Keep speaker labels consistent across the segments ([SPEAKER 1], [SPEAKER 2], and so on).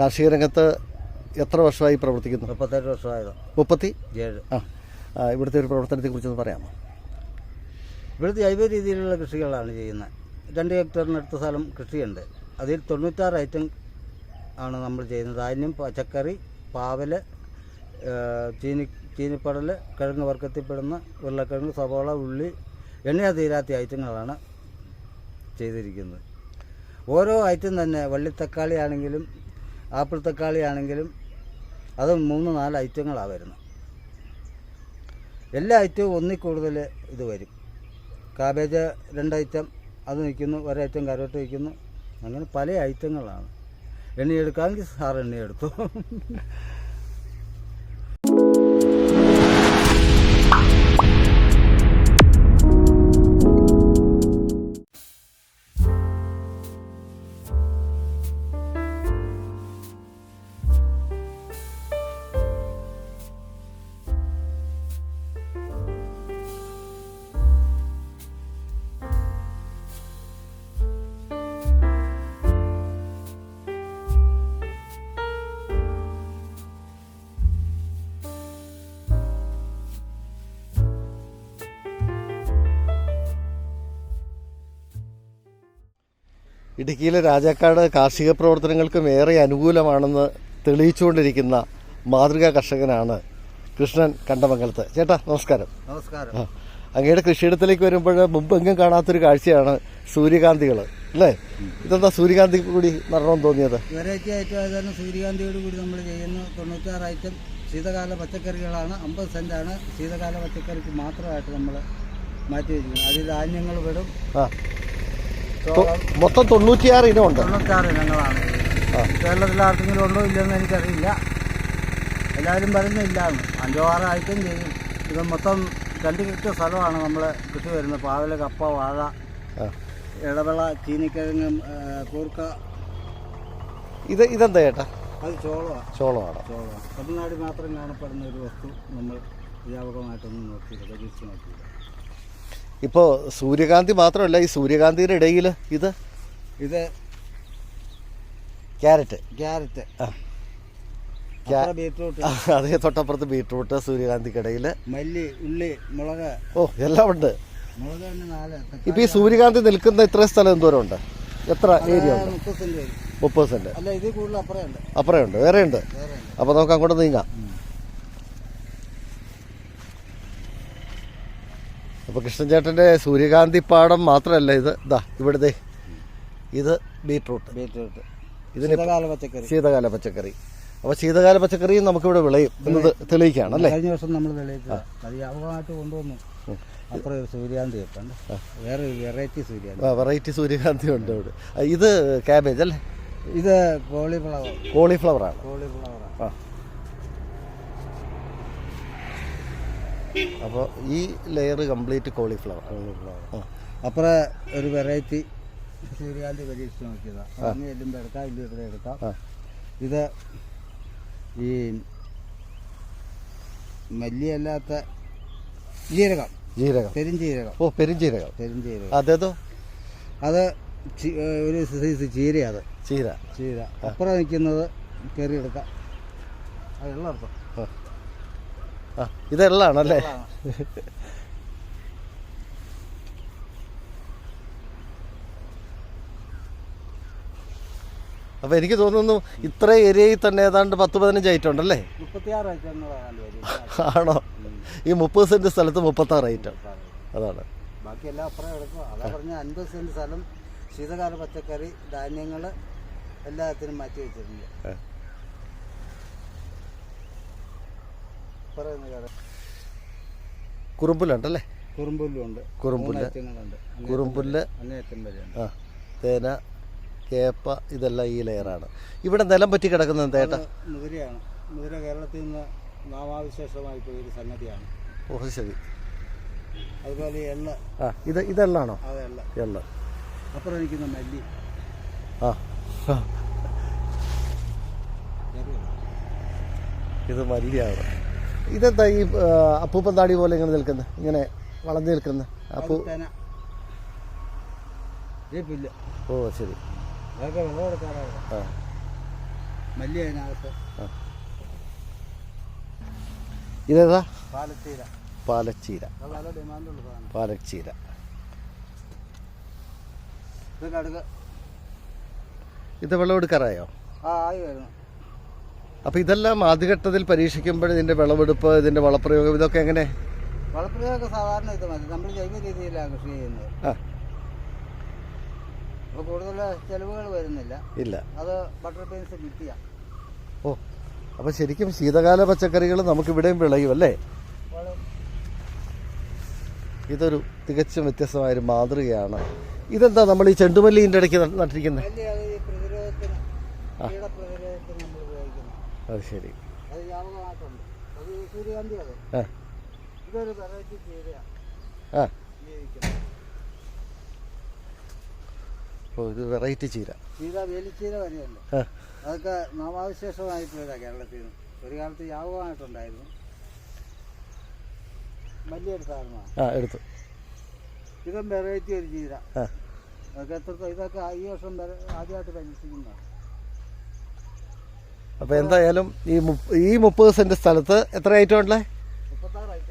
[SPEAKER 1] കാർഷിക രംഗത്ത് എത്ര വർഷമായി പ്രവർത്തിക്കുന്നു?
[SPEAKER 2] മുപ്പത്തെട്ട് വർഷമായത്.
[SPEAKER 1] മുപ്പത്തി?
[SPEAKER 2] ഏഴ്.
[SPEAKER 1] ആ. ആ, ഇവിടുത്തെ ഒരു പ്രവർത്തനത്തെക്കുറിച്ചൊന്ന് പറയാമോ?
[SPEAKER 2] ഇവിടുത്തെ ജൈവ രീതിയിലുള്ള കൃഷികളാണ് ചെയ്യുന്നത്. രണ്ട് ഹെക്ടറിനടുത്ത സ്ഥലം കൃഷിയുണ്ട്. അതിൽ തൊണ്ണൂറ്റാറ് ഐറ്റം ആണ് നമ്മൾ ചെയ്യുന്നത്. ധാന്യം പച്ചക്കറി പാവൽ ചീനി ചീനിപ്പടൽ കിഴങ്ങ് വർക്കത്തിൽപ്പെടുന്ന ഉരുളക്കിഴങ്ങ് സവോള ഉള്ളി എണ്ണയാ തീരാത്ത ഐറ്റങ്ങളാണ് ചെയ്തിരിക്കുന്നത്. ഓരോ ഐറ്റം തന്നെ വള്ളിത്തക്കാളി ആണെങ്കിലും ആപ്പിൾ തക്കാളി ആണെങ്കിലും അത് മൂന്ന് നാല് ഐറ്റങ്ങളാണ് വരുന്നത്. എല്ലാ ഐറ്റവും ഒന്നിൽ കൂടുതൽ ഇത് വരും. കാബേജ് രണ്ട് ഐറ്റം അത് നിൽക്കുന്നു ഒരൈറ്റം കരോട്ട് വയ്ക്കുന്നു. അങ്ങനെ പല ഐറ്റങ്ങളാണ്. എണ്ണയെടുക്കാമെങ്കിൽ സാർ എണ്ണ
[SPEAKER 1] ഇടുക്കിയിലെ രാജാക്കാട് കാർഷിക പ്രവർത്തനങ്ങൾക്കും ഏറെ അനുകൂലമാണെന്ന് തെളിയിച്ചുകൊണ്ടിരിക്കുന്ന മാതൃകാ കർഷകനാണ് കൃഷ്ണൻ കണ്ടമംഗലത്ത്. ചേട്ടാ നമസ്കാരം.
[SPEAKER 2] നമസ്കാരം.
[SPEAKER 1] അങ്ങയുടെ കൃഷിയിടത്തിലേക്ക് വരുമ്പോൾ മുമ്പെങ്ങും കാണാത്തൊരു കാഴ്ചയാണ് സൂര്യകാന്തികൾ അല്ലേ? ഇതെന്താ സൂര്യകാന്തി കൂടി നടണമെന്ന് തോന്നിയത്?
[SPEAKER 2] വെറൈറ്റി ഐറ്റം ആയതാണ് സൂര്യകാന്തിയോട് കൂടി നമ്മൾ ചെയ്യുന്ന തൊണ്ണൂറ്റാറ് ഐറ്റം ശീതകാല പച്ചക്കറികളാണ്. അമ്പത് സെന്റാണ് ശീതകാല പച്ചക്കറിക്ക് മാത്രമായിട്ട് നമ്മൾ മാറ്റി വെച്ചിരിക്കുന്നത്. അതിൽ ധാന്യങ്ങൾ വിടും
[SPEAKER 1] മൊത്തം തൊണ്ണൂറ്റിയാറ് ഇനം
[SPEAKER 2] ഉണ്ട് ഇനങ്ങളാണ്. കേരളത്തിൽ ആർക്കെങ്കിലും ഉണ്ടോ ഇല്ലെന്ന് എനിക്കറിയില്ല. എല്ലാവരും പറയുന്നില്ല അഞ്ചോ ആറോ ആയിട്ടും ചെയ്യും. ഇത് മൊത്തം രണ്ട് ഹെക്ടർ സ്ഥലമാണ് നമ്മൾ കൃഷി വരുന്നത്. പാവൽ കപ്പ വാഴ. ഇടവിള ചീനിക്കിഴങ്ങ് കൂർക്ക.
[SPEAKER 1] ഇത് ഇതെന്താ ചേട്ടാ?
[SPEAKER 2] അത് ചോളമാണ്
[SPEAKER 1] ചോളമാണ്
[SPEAKER 2] ചോളമാണ് തമിഴ്നാട് മാത്രം കാണപ്പെടുന്ന ഒരു വസ്തു നമ്മൾ വ്യാപകമായിട്ടൊന്നും നോക്കിയില്ല പരീക്ഷിച്ച് നോക്കിയില്ല.
[SPEAKER 1] ഇപ്പോൾ സൂര്യകാന്തി മാത്രമല്ല ഈ സൂര്യകാന്തിയുടെ ഇടയിൽ ഇത്
[SPEAKER 2] ഇത്
[SPEAKER 1] ക്യാരറ്റ്.
[SPEAKER 2] ക്യാരറ്റ്.
[SPEAKER 1] ആ. അതേ തൊട്ടപ്പുറത്ത് ബീട്രൂട്ട് സൂര്യകാന്തിക്കിടയിൽ
[SPEAKER 2] മല്ലി ഉള്ളി മുളക്.
[SPEAKER 1] ഓ എല്ലാം ഉണ്ട്.
[SPEAKER 2] മുളക് നാല്.
[SPEAKER 1] ഇപ്പൊ ഈ സൂര്യകാന്തി നിൽക്കുന്ന ഇത്ര സ്ഥലം എന്തോരം ഉണ്ട്? എത്ര ഏരിയ ഉണ്ട്?
[SPEAKER 2] മുപ്പത് സെന്റ് അല്ല ഇതിൽ കൂടുതൽ അപ്പറേ ഉണ്ട്.
[SPEAKER 1] അപ്പറേ ഉണ്ട്. വേറെ ഉണ്ട്.
[SPEAKER 2] വേറെ ഉണ്ട്.
[SPEAKER 1] അപ്പൊ നമുക്ക് അങ്ങോട്ട് നീങ്ങാം. അപ്പൊ കൃഷ്ണൻചേട്ടന്റെ സൂര്യകാന്തി പാടം മാത്രമല്ല ഇത്. ഇതാ ഇവിടുത്തെ ഇത് ബീട്രൂട്ട്
[SPEAKER 2] ബീട്രൂട്ട്
[SPEAKER 1] ഇതിന്
[SPEAKER 2] ശീതകാല പച്ചക്കറി.
[SPEAKER 1] ശീതകാല പച്ചക്കറി. അപ്പൊ ശീതകാല പച്ചക്കറിയും നമുക്കിവിടെ വിളയും. എന്നത് തെളിയിക്കുകയാണ് അല്ലേ?
[SPEAKER 2] കഴിഞ്ഞ വർഷം നമ്മൾ തെളിയിക്കുക അത് വ്യാപകമായിട്ട് കൊണ്ടുവന്നു. അത്ര സൂര്യകാന്തി വേറെ വെറൈറ്റി സൂര്യകാന്തി.
[SPEAKER 1] വെറൈറ്റി സൂര്യകാന്തി ഉണ്ട് ഇവിടെ. ഇത് ക്യാബേജ് അല്ലേ?
[SPEAKER 2] ഇത് കോളിഫ്ലവർ
[SPEAKER 1] കോളിഫ്ലവർ ആണ്.
[SPEAKER 2] കോളിഫ്ലവറാണ്
[SPEAKER 1] ആ. അപ്പോൾ ഈ ലെയർ കംപ്ലീറ്റ് കോളിഫ്ലവർ ആ.
[SPEAKER 2] അപ്പുറം ഒരു വെറൈറ്റി സൂര്യാന്തി പരീക്ഷിച്ച് നോക്കിയതാണ് അതിന് ചെല്ലുമ്പോൾ എടുക്കാം ഇല്ല ഇവിടെ എടുക്കാം. ഇത് ഈ മല്ലിയല്ലാത്ത ജീരകം.
[SPEAKER 1] ജീരകം.
[SPEAKER 2] പെരുംജീരകം
[SPEAKER 1] ഓ പെരുംജീരകം
[SPEAKER 2] പെരുംജീരകം
[SPEAKER 1] അതേതോ?
[SPEAKER 2] അത് ഒരു സൈസ് ചീരയാണ് അത്.
[SPEAKER 1] ചീര.
[SPEAKER 2] ചീര. അപ്പുറം നിൽക്കുന്നത് കയറി എടുക്കാം. അതെല്ലാം അർത്ഥം.
[SPEAKER 1] ആ അപ്പൊ എനിക്ക് തോന്നുന്നു ഇത്ര ഏരിയയിൽ തന്നെ ഏതാണ്ട് പത്ത് പതിനഞ്ച് ഐറ്റം ഉണ്ടല്ലേ ആണോ? ഈ മുപ്പത് സെന്റ് സ്ഥലത്ത് മുപ്പത്തി ആറ് ഐറ്റം അതാണ്.
[SPEAKER 2] ബാക്കിയെല്ലാം അപ്പുറം എടുക്കും അതാ പറഞ്ഞ അൻപത് സെന്റ് സ്ഥലം ശീതകാല പച്ചക്കറി ധാന്യങ്ങൾ എല്ലാത്തിനും മാറ്റി വെച്ചിട്ടുണ്ട്
[SPEAKER 1] ആ.
[SPEAKER 2] പറയുന്ന കഥ
[SPEAKER 1] കുറുമ്പുല്ലുണ്ടല്ലേ?
[SPEAKER 2] കുറുമ്പുല്ലുണ്ട്.
[SPEAKER 1] കുറുമ്പുല്ല്. കുറുമ്പുല്ല്. ആ തേന കേപ്പ ഇതെല്ലാം ഈ ലെയറാണ്. ഇവിടെ നിലം പറ്റി കിടക്കുന്നത്
[SPEAKER 2] തേട്ട മുതിരയാണ്. മുതിര കേരളത്തിൽ നിന്ന് നാമാവിശേഷമായി പോയ ഒരു സംഗതിയാണ്.
[SPEAKER 1] ഓ ശരി.
[SPEAKER 2] അതുപോലെ എള്ള.
[SPEAKER 1] ആ ഇത്
[SPEAKER 2] ഇതെള്ളാണോ? എള്ള. അപ്പുറം നിൽക്കുന്ന മല്ലി.
[SPEAKER 1] ആ. ഇത് മല്ലിയാണ്. ഇതെന്താ ഈ ആ, അപ്പൂപ്പൻ താടി പോലെ ഇങ്ങനെ നിൽക്കുന്നത് ഇങ്ങനെ വളർന്ന് നിൽക്കുന്നത് അപ്പൂ ഓ ശരി. ഇതേതാ
[SPEAKER 2] പാലച്ചീര.
[SPEAKER 1] പാലച്ചീര. പാലച്ചീര.
[SPEAKER 2] ഇത്
[SPEAKER 1] വെള്ളം എടുക്കാറായോ?
[SPEAKER 2] ആ ആയി വരുന്നു.
[SPEAKER 1] അപ്പോൾ ഇതെല്ലാം ആദ്യഘട്ടത്തിൽ പരീക്ഷിക്കുമ്പോൾ ഇതിന്റെ വിളവെടുപ്പ് ഇതിന്റെ വളപ്രയോഗം ഇതൊക്കെ എങ്ങനെ?
[SPEAKER 2] വളപ്രയോഗമൊക്കെ സാധാരണ ഇത് മതി. നമ്മൾ ജൈവ രീതിയിലാണ് കൃഷി ചെയ്യുന്നത്.
[SPEAKER 1] ആ.
[SPEAKER 2] അപ്പോൾ കൂടുതൽ ചെലവുകൾ വരുന്നില്ല.
[SPEAKER 1] ഇല്ല.
[SPEAKER 2] അത് ബട്ടർ ബീൻസ് കിട്ടിയ.
[SPEAKER 1] ഓ. അപ്പോൾ ശരിക്കും ശീതകാല പച്ചക്കറികൾ നമുക്ക് ഇവിടെയും വിളയും അല്ലേ? ഇതൊരു തികച്ചും വ്യത്യസ്തമായൊരു മാതൃകയാണ്. ഇതെന്താ നമ്മൾ ഈ ചെണ്ടുമല്ലിന്റെ ഇടയ്ക്ക് നട്ടിരിക്കുന്നത്
[SPEAKER 2] മല്ലി അത് ഈ പ്രതിരോധത്തിന് കീടപ്രതിരോധത്തിന് നമ്മൾ ഉപയോഗിക്കുന്നു
[SPEAKER 1] അത് ശരി. ആ.
[SPEAKER 2] ഇതൊരു വെറൈറ്റി
[SPEAKER 1] ചീര.
[SPEAKER 2] ചീര വേലിച്ചീര
[SPEAKER 1] തന്നെയല്ലേ
[SPEAKER 2] അതൊക്കെ നാമാവിശേഷമായിട്ടുള്ള കേരളത്തിൽ നിന്ന് ഒരു കാലത്ത് യാവകമായിട്ടുണ്ടായിരുന്നു വലിയ ഒരു
[SPEAKER 1] ആ എടുത്തു.
[SPEAKER 2] ഇതും വെറൈറ്റി ഒരു ചീര. അതൊക്കെ എത്ര ഇതൊക്കെ ഈ വർഷം ആദ്യമായിട്ട് പരീക്ഷിക്കുന്നതാണ്.
[SPEAKER 1] അപ്പോൾ എന്തായാലും ഈ ഈ മുപ്പത് സെന്റ് സ്ഥലത്ത് എത്ര ഐറ്റം ഉണ്ടല്ലേ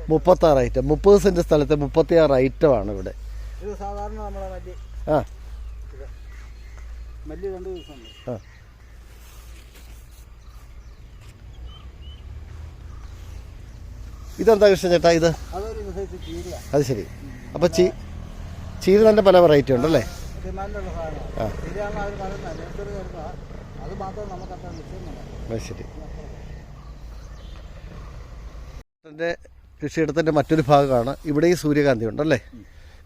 [SPEAKER 2] മുപ്പത്താറ് ഐറ്റം
[SPEAKER 1] ഐറ്റം മുപ്പത് സെന്റ് സ്ഥലത്ത് മുപ്പത്തിയാറ് ഐറ്റമാണ് ഇവിടെ.
[SPEAKER 2] ആണ്
[SPEAKER 1] ആ. ആ. ഇതെന്താ കൃഷ്ണ ചേട്ടാ ഇത്? അത് ശരി. അപ്പോൾ ചീ ചീര തന്നെ പല വെറൈറ്റി ഉണ്ടല്ലേ? ആ.
[SPEAKER 2] അത് നമുക്ക് അത്ര
[SPEAKER 1] ശരി. കൃഷിയിടത്തിന്റെ മറ്റൊരു ഭാഗമാണ്. ഇവിടെ ഈ സൂര്യകാന്തി ഉണ്ടല്ലേ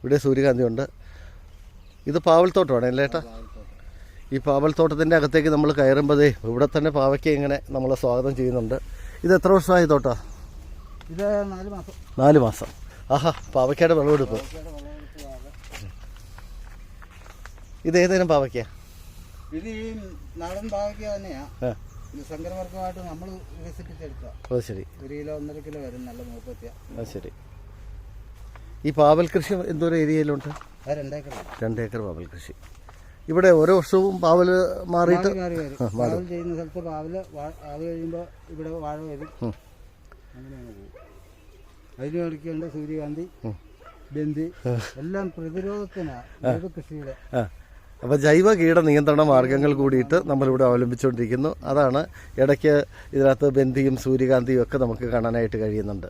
[SPEAKER 1] ഇവിടെ സൂര്യകാന്തി ഉണ്ട്. ഇത് പാവൽത്തോട്ടമാണ് അല്ലേ ഏട്ടാ? ഈ പാവൽത്തോട്ടത്തിന്റെ അകത്തേക്ക് നമ്മൾ കയറുമ്പോഴേ ഇവിടെ തന്നെ പാവയ്ക്ക് ഇങ്ങനെ നമ്മളെ സ്വാഗതം ചെയ്യുന്നുണ്ട്. ഇത് എത്ര വർഷമായി തോട്ടാ?
[SPEAKER 2] ഇത് നാല് മാസം.
[SPEAKER 1] നാല് മാസം. ആഹാ പാവയ്ക്കയുടെ വിളവെടുപ്പ്. ഇത് ഏതേലും പാവയ്ക്ക?
[SPEAKER 2] ഇത് ഈ നാടൻ പാവയ്ക്ക തന്നെയാ. ഇത് സങ്കരവർഗമായിട്ട് നമ്മൾ വികസിപ്പിച്ചെടുക്കുക
[SPEAKER 1] ശരി.
[SPEAKER 2] ഒരു കിലോ ഒന്നര കിലോ വരും നല്ല മൂപ്പത്തിയ.
[SPEAKER 1] ശരി. ഈ പാവൽ കൃഷി എന്തോരം ഏരിയയിലുണ്ട്?
[SPEAKER 2] രണ്ടേക്കർ രണ്ടേക്കറാണ്
[SPEAKER 1] രണ്ട് ഏക്കർ പാവൽ കൃഷി. ഇവിടെ ഓരോ വർഷവും പാവൽ മാറിയിട്ട്
[SPEAKER 2] മാറി മാറി പാവൽ ചെയ്യുന്ന സ്ഥലത്ത് പാവൽ അത് കഴിയുമ്പോൾ ഇവിടെ വാഴ വരും. അങ്ങനെയാണ് പോകും അതിന് കളിക്കേണ്ട സൂര്യകാന്തി
[SPEAKER 1] ഉം.
[SPEAKER 2] ബന്ദി എല്ലാം പ്രതിരോധത്തിനാണ് കൃഷിയുടെ.
[SPEAKER 1] അപ്പോൾ ജൈവ കീട നിയന്ത്രണ മാർഗങ്ങൾ കൂടിയിട്ട് നമ്മളിവിടെ അവലംബിച്ചുകൊണ്ടിരിക്കുന്നു. അതാണ് ഇടയ്ക്ക് ഇതിനകത്ത് ബന്ധിയും സൂര്യകാന്തിയും ഒക്കെ നമുക്ക് കാണാനായിട്ട് കഴിയുന്നുണ്ട്.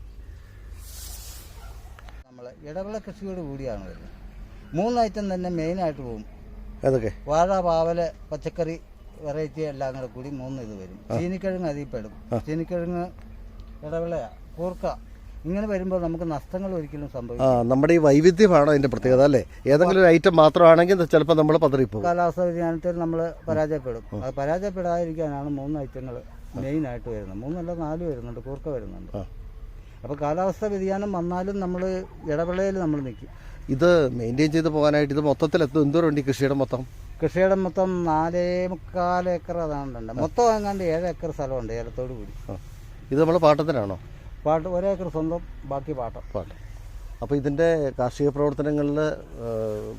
[SPEAKER 2] നമ്മൾ ഇടവിള കൃഷിയോട് കൂടിയാണ് വരുന്നത്. മൂന്ന് ഐറ്റം തന്നെ മെയിനായിട്ട് പോകും.
[SPEAKER 1] അതൊക്കെ.
[SPEAKER 2] വാഴ പാവൽ പച്ചക്കറി വെറൈറ്റി എല്ലാം കൂടെ കൂടി മൂന്ന് ഇത് വരും. ചീനിക്കിഴങ്ങ് അതിൽ പെടും. ചീനിക്കിഴങ്ങ് ഇടവിളയാ കൂർക്ക ഇങ്ങനെ വരുമ്പോൾ നമുക്ക് നഷ്ടങ്ങൾ ഒരിക്കലും
[SPEAKER 1] ആ
[SPEAKER 2] സംഭവിക്കും
[SPEAKER 1] നമ്മുടെ ഈ വൈവിധ്യമാണ് അതിന്റെ പ്രത്യേകത അല്ലേ? ഏതെങ്കിലും ഒരു ഐറ്റം മാത്രമാണെങ്കിൽ ചിലപ്പോൾ നമ്മൾ പതറിപ്പോകും
[SPEAKER 2] കാലാവസ്ഥ വ്യതിയാനത്തിൽ നമ്മൾ പരാജയപ്പെടും. അത് പരാജയപ്പെടാതിരിക്കാനാണ് മൂന്ന് ഐറ്റങ്ങൾ മെയിൻ ആയിട്ട് വരുന്നത്. മൂന്നല്ല നാല് വരുന്നുണ്ട്. കൂർക്ക വരുന്നുണ്ട്.
[SPEAKER 1] അപ്പൊ
[SPEAKER 2] അപ്പോൾ കാലാവസ്ഥ വ്യതിയാനം വന്നാലും നമ്മൾ ഇടവേളയിൽ നമ്മൾ നിൽക്കും.
[SPEAKER 1] ഇത് മെയിന്റെയിൻ ചെയ്ത് പോകാനായിട്ട് ഇത് മൊത്തത്തിൽ എത്തും എന്തോരം ഉണ്ട് കൃഷിയുടെ മൊത്തം?
[SPEAKER 2] കൃഷിയുടെ മൊത്തം നാലേ മുക്കാൽ ഏക്കർ അതാണ്ടുണ്ട് മൊത്തം എങ്ങാണ്ട് ഏഴ് ഏക്കർ സ്ഥലമുണ്ട് ഏലത്തോട് കൂടി.
[SPEAKER 1] ഇത് നമ്മൾ പാട്ടത്തിനാണോ?
[SPEAKER 2] പാട്ട് ഒരേക്കർ സ്വന്തം ബാക്കി പാട്ടം.
[SPEAKER 1] പാട്ട്. അപ്പോൾ ഇതിന്റെ കാർഷിക പ്രവർത്തനങ്ങളിൽ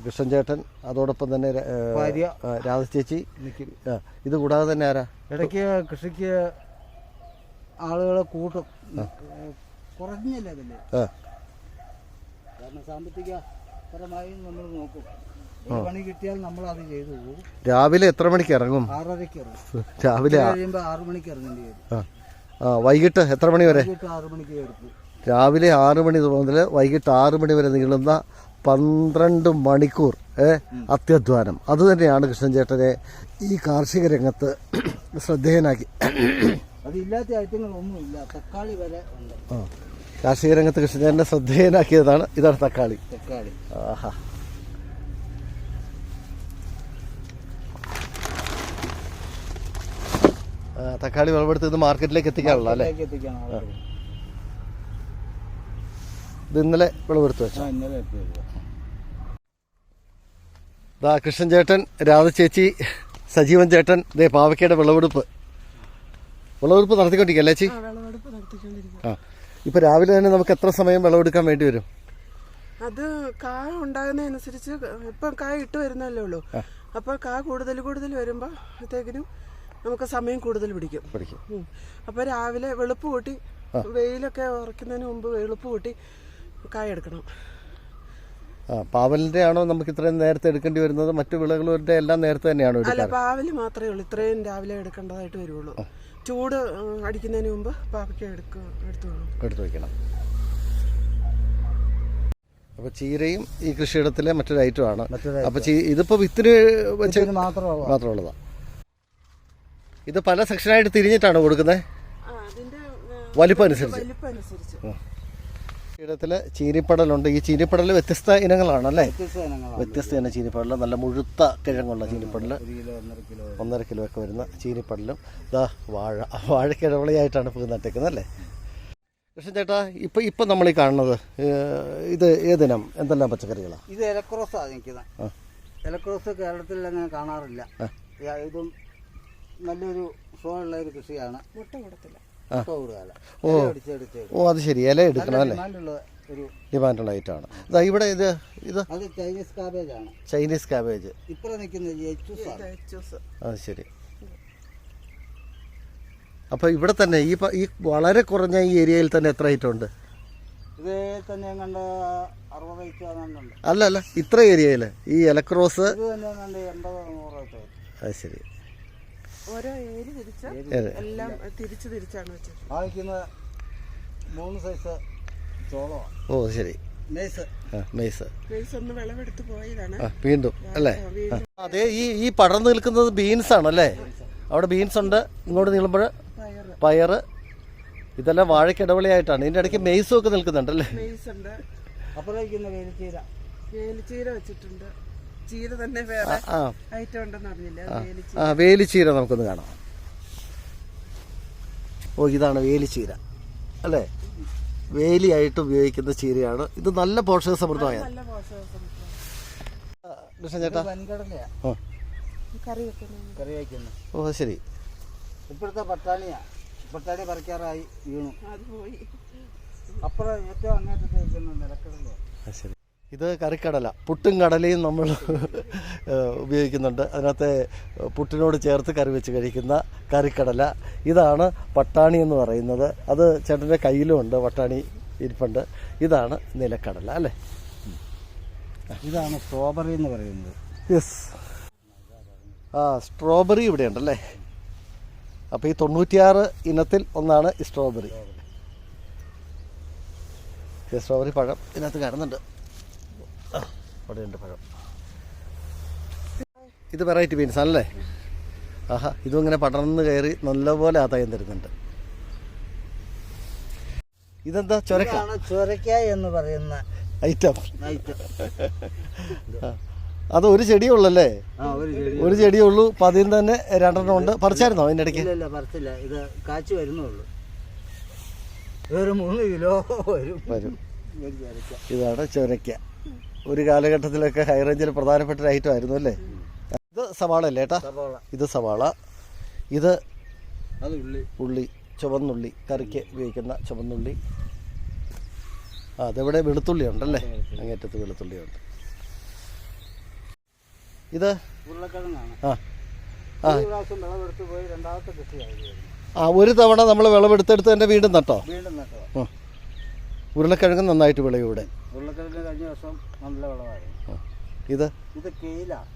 [SPEAKER 1] കൃഷ്ണൻ ചേട്ടൻ അതോടൊപ്പം തന്നെ
[SPEAKER 2] ഭാര്യ
[SPEAKER 1] രാധ ചേച്ചി
[SPEAKER 2] നിൽക്കും
[SPEAKER 1] ഇത് കൂടാതെ തന്നെ ആരാ?
[SPEAKER 2] ഇടയ്ക്ക് കൃഷിക്ക് ആളുകളെ കൂട്ടും. കുറഞ്ഞില്ല
[SPEAKER 1] ആ.
[SPEAKER 2] കാരണം സാമ്പത്തിക പരമായി നമ്മൾ നോക്കും. പണി കിട്ടിയാൽ നമ്മൾ അത് ചെയ്തു പോകും.
[SPEAKER 1] രാവിലെ എത്ര മണിക്ക് ഇറങ്ങും?
[SPEAKER 2] ആറരയ്ക്ക് ഇറങ്ങും.
[SPEAKER 1] രാവിലെ
[SPEAKER 2] കഴിയുമ്പോൾ ആറു മണിക്ക് ഇറങ്ങേണ്ടി വരും.
[SPEAKER 1] വൈകിട്ട് എത്ര മണി വരെ? രാവിലെ ആറ് മണി മുതൽ വൈകിട്ട് ആറ് മണി വരെ നീളുന്ന പന്ത്രണ്ട് മണിക്കൂർ ഏ അത്യധ്വാനം. അത് തന്നെയാണ് കൃഷ്ണൻ ചേട്ടനെ ഈ കാർഷിക രംഗത്ത് ശ്രദ്ധേയനാക്കി. കാർഷിക രംഗത്ത് കൃഷ്ണൻ ചേട്ടനെ ശ്രദ്ധേയനാക്കിയതാണ് ഇതാണ് തക്കാളി.
[SPEAKER 2] തക്കാളി.
[SPEAKER 1] ആഹാ. തക്കാളി വിളവെടുത്ത് ഇത് മാർക്കറ്റിലേക്ക് എത്തിക്കാനുള്ള അല്ലേ? ഇത് ഇന്നലെ വിളവെടുത്ത് വെച്ചു? ദാ കൃഷ്ണൻ ചേട്ടൻ രാധ ചേച്ചി സജീവൻ ചേട്ടൻ ദേ പാവയ്ക്കയുടെ വിളവെടുപ്പ്. വിളവെടുപ്പ് നടത്തിക്കൊണ്ടിരിക്കല്ലേ ചേച്ചി?
[SPEAKER 3] ആ വിളവെടുപ്പ് നടത്തിക്കൊണ്ടിരിക്കും
[SPEAKER 1] ആ ഇപ്പൊ രാവിലെ തന്നെ നമുക്ക് എത്ര സമയം വിളവെടുക്കാൻ വേണ്ടി വരും?
[SPEAKER 3] അത് കായ ഉണ്ടാകുന്നതനുസരിച്ച് ഇപ്പം കായ ഇട്ട് വരുന്നല്ലേ ഉള്ളൂ. അപ്പോൾ കായ കൂടുതൽ കൂടുതൽ വരുമ്പോഴത്തേക്കിനും നമുക്ക് സമയം കൂടുതൽ പിടിക്കും.
[SPEAKER 1] പിടിക്കും.
[SPEAKER 3] ഉം. അപ്പൊ രാവിലെ വെളുപ്പ് കൂട്ടി വെയിലൊക്കെ ഉറക്കുന്നതിന് മുമ്പ് വെളുപ്പ് കൂട്ടി കായ എടുക്കണം.
[SPEAKER 1] പാവലിന്റെ ആണോ നമുക്ക് ഇത്രയും നേരത്തെ എടുക്കേണ്ടി വരുന്നത്? മറ്റു വിളകളുടെ എല്ലാം നേരത്തെ തന്നെയാണോ
[SPEAKER 3] അല്ല പാവൽ മാത്രമേ ഉള്ളൂ. ഇത്രയും രാവിലെ എടുക്കേണ്ടതായിട്ട് വരുള്ളൂ ചൂട് അടിക്കുന്നതിന് മുമ്പ് പാവയ്ക്ക എടുക്കുക എടുത്തു
[SPEAKER 1] എടുത്തു വയ്ക്കണം അപ്പോൾ ചീരയും ഈ കൃഷിയിടത്തിലെ മറ്റൊരു ഐറ്റമാണ്
[SPEAKER 2] അപ്പൊ
[SPEAKER 1] അപ്പോൾ ഇതിപ്പോ വിത്തിന് മാത്രമുള്ളതാണ് ഇത് പല സെക്ഷനായിട്ട് തിരിഞ്ഞിട്ടാണ് കൊടുക്കുന്നത്?
[SPEAKER 3] ആ അതിന്റെ
[SPEAKER 1] വലിപ്പം അനുസരിച്ച്.
[SPEAKER 3] വലിപ്പം അനുസരിച്ച്.
[SPEAKER 1] കൃഷിയിടത്തിൽ ചീനിപ്പടലുണ്ട്. ഈ ചീനിപ്പടൽ വ്യത്യസ്ത
[SPEAKER 2] ഇനങ്ങളാണ്.
[SPEAKER 1] അല്ലേ വ്യത്യസ്ത ഇനം ചീനിപ്പടൽ നല്ല മുഴുത്ത കിഴങ്ങുള്ള ചീനിപ്പടൽ
[SPEAKER 2] ഒന്നര കിലോ.
[SPEAKER 1] ഒക്കെ വരുന്ന ചീനിപ്പടലും. ഇതാ വാഴ വാഴക്കിഴവളിയായിട്ടാണ് ഇപ്പോൾ നട്ടേക്കുന്നത് അല്ലേ? കൃഷ്ണൻ ചേട്ടാ ഇപ്പം ഇപ്പം നമ്മൾ ഈ കാണുന്നത് ഇത് ഏതിനം? എന്തെല്ലാം പച്ചക്കറികളാണ്
[SPEAKER 2] ഇത് എലക്രോസാണ് നിൽക്കുന്നത്.
[SPEAKER 1] ആ.
[SPEAKER 2] എലക്രോസ് കേരളത്തിൽ അങ്ങനെ കാണാറില്ല. ഇതും നല്ലൊരു ഷോയുള്ള ഒരു കൃഷിയാണ്.
[SPEAKER 3] മുട്ട കൊടുത്തില്ല.
[SPEAKER 2] കൂടുതല അടിച്ചെടുത്ത്
[SPEAKER 1] ഓ. അത് ശരി. ഇല എടുക്കണം അല്ലേ?
[SPEAKER 2] ഡിമാൻഡുള്ള ഒരു
[SPEAKER 1] ഡിമാൻഡുള്ള ഐറ്റമാണ്. ഇതാ ഇവിടെ ഇത് ഇത്?
[SPEAKER 2] അത് ചൈനീസ് കാബേജ്. ആണ്
[SPEAKER 1] ചൈനീസ് കാബേജ്
[SPEAKER 2] നിൽക്കുന്നത്
[SPEAKER 1] അത് ശരി. അപ്പോൾ ഇവിടെ തന്നെ ഈ ഈ വളരെ കുറഞ്ഞ ഈ ഏരിയയിൽ തന്നെ എത്ര ഐറ്റം ഉണ്ട്?
[SPEAKER 2] ഇത് തന്നെ കണ്ട അറുപത് ഐറ്റം ആണെന്നുണ്ട്
[SPEAKER 1] അല്ല അല്ല. ഇത്ര ഏരിയയിൽ ഈ എലക്രോസ് അത് ശരി.
[SPEAKER 3] ഓരോ ഏരി തിരിച്ച് എല്ലാം തിരിച്ച് തിരിച്ചാണ് വെച്ചത്
[SPEAKER 2] ആ മൂന്ന് സൈസ് ചോളമാണ്
[SPEAKER 1] ഓ ശരി. വീണ്ടും അല്ലേ? അതെ ഈ ഈ പടർന്നു നിൽക്കുന്നത് ബീൻസ് ആണല്ലേ? അവിടെ ബീൻസ് ഉണ്ട്. ഇങ്ങോട്ട് നീളുമ്പോൾ
[SPEAKER 3] പയറ്.
[SPEAKER 1] ഇതെല്ലാം ഇതെല്ലാം വാഴക്കിടവളിയായിട്ടാണ് ഇതിന്റെ ഇടയ്ക്ക് മെയ്സും ഒക്കെ നിൽക്കുന്നുണ്ടല്ലേ?
[SPEAKER 3] മെയ്സ് ഉണ്ട്
[SPEAKER 2] അപ്പുറം നിൽക്കുന്ന വേലിച്ചീര.
[SPEAKER 3] വേലിച്ചീര വെച്ചിട്ടുണ്ട്. ചീര തന്നെ വേറെ ഐറ്റം ഉണ്ടെന്ന്
[SPEAKER 1] ആ വേലിച്ചീര നമുക്കൊന്ന് കാണാം. ഓ ഇതാണ് വേലിച്ചീര അല്ലേ? വേലിയായിട്ട് ഉപയോഗിക്കുന്ന ചീരയാണ്. ഇത് നല്ല പോഷക സമൃദ്ധമായ.
[SPEAKER 3] നല്ല പോഷകസമൃദ്ധം
[SPEAKER 1] കൃഷ്ണൻ ചേട്ടാ.
[SPEAKER 2] വൻകടലയാ
[SPEAKER 1] ഓ. ശരി.
[SPEAKER 2] ഇപ്പോഴത്തെ പട്ടാണിയാ. പട്ടാണി പറിക്കാറായി വീണു.
[SPEAKER 3] അത് പോയി.
[SPEAKER 2] അപ്പുറം ഏറ്റവും അങ്ങേറ്റത്ത് നിലക്കടലയാ.
[SPEAKER 1] ശരി. ഇത് കറിക്കടല. പുട്ടും കടലയും നമ്മൾ ഉപയോഗിക്കുന്നുണ്ട്. അതിനകത്തെ പുട്ടിനോട് ചേർത്ത് കറി വെച്ച് കഴിക്കുന്ന കറിക്കടല. ഇതാണ് പട്ടാണി എന്ന് പറയുന്നത്. അത് ചേട്ടന്റെ കയ്യിലും ഉണ്ട്. പട്ടാണി ഇരിപ്പുണ്ട്. ഇതാണ് നിലക്കടല അല്ലേ?
[SPEAKER 2] ഇതാണ് സ്ട്രോബെറി എന്ന് പറയുന്നത്.
[SPEAKER 1] യെസ്. ആ സ്ട്രോബെറി ഇവിടെ ഉണ്ടല്ലേ അപ്പോൾ ഈ തൊണ്ണൂറ്റിയാറ് ഇനത്തിൽ ഒന്നാണ് സ്ട്രോബെറി. സ്ട്രോബെറി പഴം ഇതിനകത്ത് കാണുന്നുണ്ട് അവിടെയുണ്ട് പഴം. ഇത് വെറൈറ്റി ബീൻസ് ആണല്ലേ? ആഹാ ഇതും ഇങ്ങനെ പടർന്ന് കയറി നല്ലപോലെ ആദായം തരുന്നുണ്ട്. ഇതെന്താ ചൊരക്ക?
[SPEAKER 2] ചൊരക്ക എന്ന് പറയുന്ന
[SPEAKER 1] ഐറ്റം
[SPEAKER 2] ഐറ്റം
[SPEAKER 1] അത് ഒരു ചെടിയേ ഉള്ളല്ലേ?
[SPEAKER 2] ആ ഒരു ചെടി
[SPEAKER 1] ഒരു ചെടിയേ ഉള്ളൂ. അപ്പം അതിൽ നിന്ന് തന്നെ രണ്ടെണ്ണം ഉണ്ട്. പറിച്ചായിരുന്നോ അതിന്റെ ഇടയ്ക്ക്?
[SPEAKER 2] ഇല്ല ഇല്ല പറിച്ചില്ല. ഇത് കാച്ചി വരുന്നുള്ളൂ. ഒരു മൂന്ന് കിലോ വരും.
[SPEAKER 1] വരും. ഇതാണ് ചൊരക്ക. ഒരു കാലഘട്ടത്തിലൊക്കെ ഹൈറേഞ്ചിൽ പ്രധാനപ്പെട്ട ഒരു ഐറ്റം ആയിരുന്നു അല്ലേ? ഇത് സവാള അല്ലേ ഏട്ടാ? ഇത് സവാള. ഇത്
[SPEAKER 2] ഉള്ളി.
[SPEAKER 1] ചുവന്നുള്ളി കറിക്ക് ഉപയോഗിക്കുന്ന ചുവന്നുള്ളി. ആ അതെവിടെ വെളുത്തുള്ളി ഉണ്ടല്ലേ? അങ്ങേറ്റത്ത് വെളുത്തുള്ളി ഉണ്ട്. ഇത്? ആ. ആ. ആ ഒരു തവണ നമ്മൾ വിളവെടുത്തെടുത്ത് തന്നെ വീണ്ടും നട്ടോ?
[SPEAKER 2] വീണ്ടും നട്ടതാ
[SPEAKER 1] ആ. ഉരുളക്കിഴങ്ങ് നന്നായിട്ട് വിളയും ഇവിടെ.
[SPEAKER 2] ഉരുളക്കിഴങ്ങ് കഴിഞ്ഞ വർഷം നല്ല വിളവായിരുന്നു.
[SPEAKER 1] ആ. ഇത്?
[SPEAKER 2] ഇത് കെയിലാ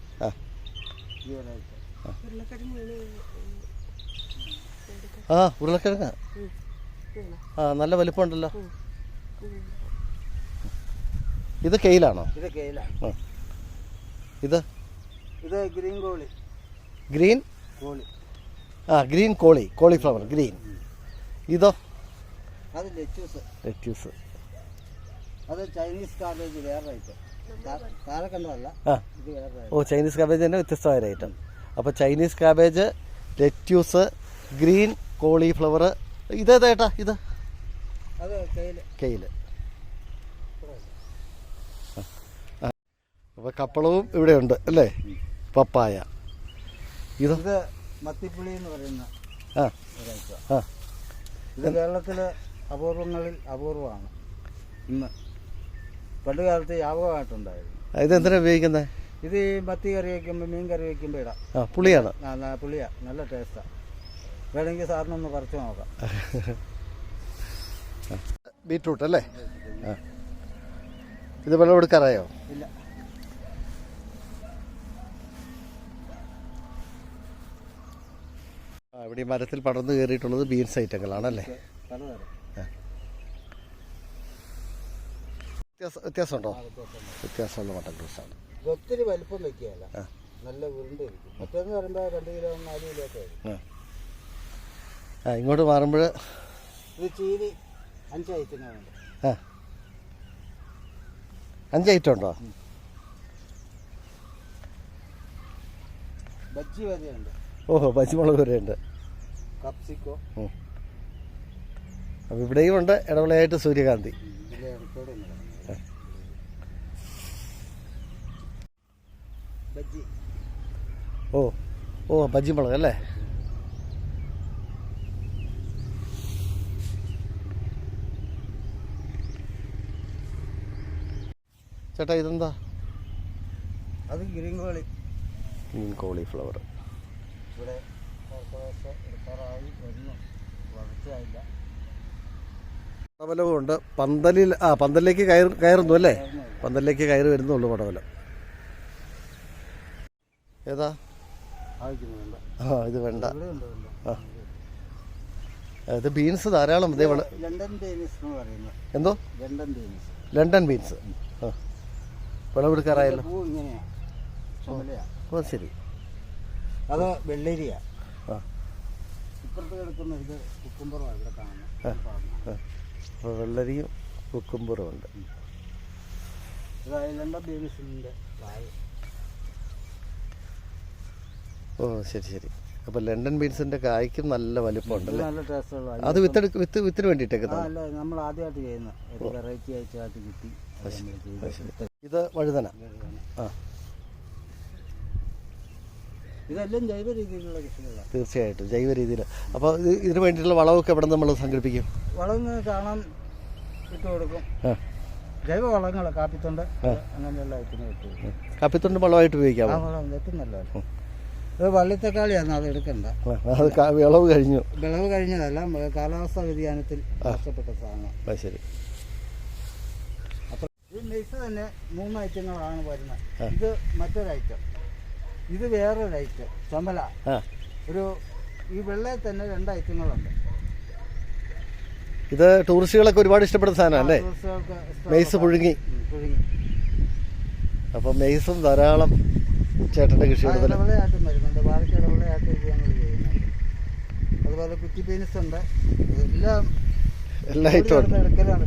[SPEAKER 1] ആ. ഉരുളക്കിഴങ്ങ് ആ നല്ല വലിപ്പമുണ്ടല്ലോ. ഇത് കെയിലാണോ
[SPEAKER 2] ഇത് കെയിലാ
[SPEAKER 1] ആ. ഇത്?
[SPEAKER 2] ഇത് ഗ്രീൻ കോളി.
[SPEAKER 1] ഗ്രീൻ?
[SPEAKER 2] കോളി.
[SPEAKER 1] ആ ഗ്രീൻ കോളി. Cauliflower green. ഇതോ?
[SPEAKER 2] അത് ലെറ്റ്യൂസ്.
[SPEAKER 1] ലെറ്റ്യൂസ്.
[SPEAKER 2] അത് ചൈനീസ് കാബേജ് വേറെ ഐറ്റം
[SPEAKER 1] ആ.
[SPEAKER 2] ഇത് വേറെ
[SPEAKER 1] ഓ ചൈനീസ് കാബേജ് തന്നെ വ്യത്യസ്തമായ ഐറ്റം അപ്പോൾ Chinese cabbage lettuce green cauliflower ഇതേതേട്ടാ ഇത്
[SPEAKER 2] അത് കെയിൽ
[SPEAKER 1] അപ്പൊ അപ്പോൾ കപ്പളവും ഇവിടെ ഉണ്ട് അല്ലേ? പപ്പായ. ഇതൊക്കെ
[SPEAKER 2] ഇത് മത്തിപ്പുളി എന്ന് പറയുന്ന
[SPEAKER 1] ആ. ആ.
[SPEAKER 2] ഇത് കേരളത്തിലെ അപൂർവങ്ങളിൽ അപൂർവമാണ്. ഇന്ന്. പണ്ട് കാലത്ത് വ്യാപകമായിട്ടുണ്ടായിരുന്നു
[SPEAKER 1] ഉപയോഗിക്കുന്നത്
[SPEAKER 2] ഇത് ഈ മത്തി കറി വയ്ക്കുമ്പോൾ മീൻ കറി വയ്ക്കുമ്പോൾ ഇടാം.
[SPEAKER 1] ആ പുളിയാണ്.
[SPEAKER 2] നല്ല പുളിയാ. നല്ല ടേസ്റ്റാ. വേണമെങ്കിൽ സാറിനൊന്ന് പറിച്ചു നോക്കാം.
[SPEAKER 1] ബീട്രൂട്ട് അല്ലേ? ആ. ഇത് വെള്ളം കൊടുക്കാറായോ
[SPEAKER 2] ഇല്ല.
[SPEAKER 1] ആ ഇവിടെ ഈ മരത്തിൽ പടർന്നു കയറിയിട്ടുള്ളത് ബീൻസ് ഐറ്റങ്ങളാണല്ലേ?
[SPEAKER 2] പലതരം.
[SPEAKER 1] വ്യത്യാസമുണ്ടോ? വ്യത്യാസമുള്ള
[SPEAKER 2] ഇത് ഒത്തിരി വലിപ്പം വെക്കുകയല്ല. നല്ല ഉരുണ്ടിരിക്കും. മറ്റേന്ന് പറയുമ്പോൾ രണ്ട് കിലോ നാല് കിലോ ഒക്കെ
[SPEAKER 1] ആ. ഇങ്ങോട്ട് മാറുമ്പോൾ
[SPEAKER 2] ഇത് ചീനി അഞ്ച് ഐറ്റങ്ങളുണ്ട്
[SPEAKER 1] ആ. അഞ്ച് ഐറ്റം ഉണ്ടോ?
[SPEAKER 2] ബജ്ജി വരെയുണ്ട്.
[SPEAKER 1] ഓഹോ പച്ചമുളക് മുളക് ഉണ്ട്
[SPEAKER 2] കപ്സിക്കോ.
[SPEAKER 1] അപ്പോൾ ഇവിടെയും ഉണ്ട് ഇടവിളയായിട്ട് സൂര്യകാന്തി
[SPEAKER 2] ഇതിലെ ഇടത്തോടെ ഒന്ന് കാണാം. ബജ്ജി
[SPEAKER 1] ഓ ഓ ബജ്ജിമുളക് അല്ലേ? ചേട്ടാ ഇതെന്താ?
[SPEAKER 2] അത് ഗ്രീൻ കോളി.
[SPEAKER 1] ഗ്രീൻ കോളിഫ്ലവർ
[SPEAKER 2] ഇവിടെ കുറച്ച് എടുക്കാറായി വരുന്നു. വളർച്ചയായില്ല
[SPEAKER 1] പന്തലിൽ ആ പന്തലിലേക്ക് കയറി കയറുന്നു അല്ലേ? പന്തലിലേക്ക് കയറി വരുന്നുള്ളൂ പടവലം. ഏതാ? ആ ഇത് വേണ്ട. ആ. ഇത് ബീൻസ് ധാരാളം. ഇതേ എന്തോ?
[SPEAKER 2] ലണ്ടൻ
[SPEAKER 1] ബീൻസ് ആ. വിളവെടുക്കാറായല്ലോ. ഓ ശരി.
[SPEAKER 2] അത് വെള്ളരിയ.
[SPEAKER 1] അപ്പോൾ വെള്ളരിയും കുക്കുംബറും ഉണ്ട്.
[SPEAKER 2] ലണ്ടൻ
[SPEAKER 1] ഓ ശരി ശരി. അപ്പോൾ ലണ്ടൻ ബീൻസിന്റെ കായ്ക്കും നല്ല വലിപ്പമുണ്ട് ഉണ്ടല്ലേ
[SPEAKER 2] നല്ല ടേസ്റ്റുള്ള
[SPEAKER 1] അത് വിത്തെടുക്ക് വിത്ത് വിത്തിന് വേണ്ടിയിട്ടേക്കുന്നത്
[SPEAKER 2] അല്ല നമ്മൾ ആദ്യമായിട്ട് ചെയ്യുന്ന ഒരു വെറൈറ്റി ആയിട്ട് കിട്ടി. അത് നമ്മൾ ചെയ്ത്
[SPEAKER 1] ഇത് വഴുതന. ആ.
[SPEAKER 2] ഇതെല്ലാം ജൈവ രീതിയിലുള്ള കൃഷികളാണ്
[SPEAKER 1] തീർച്ചയായിട്ടും ജൈവ രീതിയിൽ അപ്പോൾ ഇതിനു ഇതിന് വേണ്ടിയിട്ടുള്ള വളമൊക്കെ എവിടെ നമ്മൾ സംഘടിപ്പിക്കും?
[SPEAKER 2] വളം കാണാൻ ഇട്ട് കൊടുക്കും.
[SPEAKER 1] ആ.
[SPEAKER 2] ജൈവ വളങ്ങൾ കാപ്പിത്തൊണ്ട് അങ്ങനെയുള്ള ഐറ്റങ്ങൾ ഇട്ട് കൊടുക്കും.
[SPEAKER 1] കപ്പിത്തൊണ്ട് വളമായിട്ട്
[SPEAKER 2] ഉപയോഗിക്കാം ഏറ്റവും നല്ലതാണ് ഇത് വള്ളിത്തക്കാളിയാണ് അത് എടുക്കണ്ട.
[SPEAKER 1] അത് വിളവ് കഴിഞ്ഞു.
[SPEAKER 2] വിളവ് കഴിഞ്ഞതല്ല കാലാവസ്ഥാ വ്യതിയാനത്തിൽ നഷ്ടപ്പെട്ട സാധനം.
[SPEAKER 1] ശരി.
[SPEAKER 2] ഈ മിക്സ് തന്നെ മൂന്ന് ഐറ്റങ്ങളാണ് വരുന്നത്. ഇത് മറ്റൊരു ഐറ്റം. ഇത് വേറൊരു ഐറ്റം. ചുമല. ഒരു ഈ വെള്ളയിൽ തന്നെ രണ്ട് ഐറ്റങ്ങളുണ്ട്.
[SPEAKER 1] ഇത് ടൂറിസ്റ്റുകളൊക്കെ ഒരുപാട് ഇഷ്ടപ്പെടുന്ന
[SPEAKER 2] സാധനമല്ലേ
[SPEAKER 1] മെയ്സ് പുഴുങ്ങി.
[SPEAKER 2] പുഴുങ്ങി.
[SPEAKER 1] അപ്പോൾ മെയ്സും ധാരാളം ചേട്ടന്റെ
[SPEAKER 2] കൃഷി
[SPEAKER 1] കൃഷിയിടത്തിൽ
[SPEAKER 2] ഇടവിളയായിട്ടും വരുന്നുണ്ട് ബാലയ്ക്ക് ഇടവിളയായിട്ട് ഇത് ഞങ്ങൾ ചെയ്യുന്നുണ്ട്. അതുപോലെ കുറ്റി പീനസ് ഉണ്ട്. എല്ലാം
[SPEAKER 1] എല്ലാ
[SPEAKER 2] എടുക്കലാണ്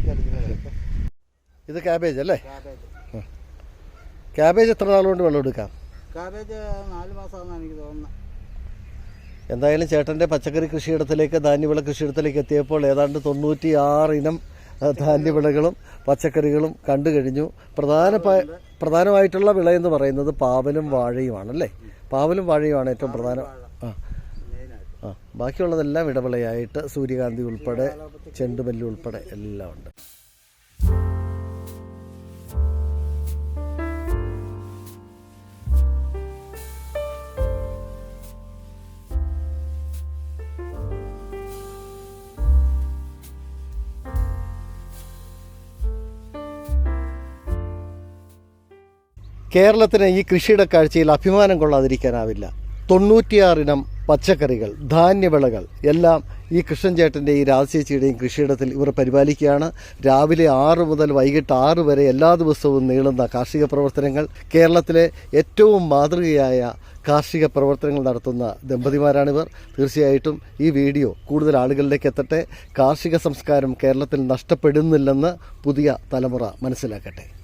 [SPEAKER 1] ഇത് ക്യാബേജ് അല്ലേ?
[SPEAKER 2] കാബേജ്
[SPEAKER 1] ക്യാബേജ് എത്ര നാൾ കൊണ്ട് വെള്ളം എടുക്കാം?
[SPEAKER 2] കാബേജ് നാല് മാസമാണെന്ന് എനിക്ക് തോന്നുന്നത്.
[SPEAKER 1] എന്തായാലും ചേട്ടന്റെ പച്ചക്കറി കൃഷിയിടത്തിലേക്ക് ധാന്യവിള കൃഷിയിടത്തിലേക്ക് എത്തിയപ്പോൾ ഏതാണ്ട് തൊണ്ണൂറ്റി ആറ് ഇനം ധാന്യവിളകളും പച്ചക്കറികളും കണ്ടു കഴിഞ്ഞു. പ്രധാന പ്രധാനമായിട്ടുള്ള വിള എന്ന് പറയുന്നത് പാവലും വാഴയുമാണല്ലേ? പാവലും വാഴയുമാണ് ഏറ്റവും പ്രധാനം ആ. ആ. ബാക്കിയുള്ളതെല്ലാം ഇടവിളയായിട്ട് സൂര്യകാന്തി ഉൾപ്പെടെ ചെണ്ടുമല്ലി ഉൾപ്പെടെ എല്ലാം ഉണ്ട്. കേരളത്തിന് ഈ കൃഷിയുടെ കാഴ്ചയിൽ അഭിമാനം കൊള്ളാതിരിക്കാനാവില്ല. തൊണ്ണൂറ്റിയാറിനം പച്ചക്കറികൾ ധാന്യവിളകൾ എല്ലാം ഈ കൃഷ്ണൻ ചേട്ടന്റെ ഈ രാജശേച്ചിയുടെയും കൃഷിയിടത്തിൽ ഇവർ പരിപാലിക്കുകയാണ്. രാവിലെ ആറ് മുതൽ വൈകിട്ട് ആറ് വരെ എല്ലാ ദിവസവും നീളുന്ന കാർഷിക പ്രവർത്തനങ്ങൾ. കേരളത്തിലെ ഏറ്റവും മാതൃകയായ കാർഷിക പ്രവർത്തനങ്ങൾ നടത്തുന്ന ദമ്പതിമാരാണിവർ. തീർച്ചയായിട്ടും ഈ വീഡിയോ കൂടുതൽ ആളുകളിലേക്ക് എത്തട്ടെ. കാർഷിക സംസ്കാരം കേരളത്തിൽ നഷ്ടപ്പെടുന്നില്ലെന്ന് പുതിയ തലമുറ മനസ്സിലാക്കട്ടെ.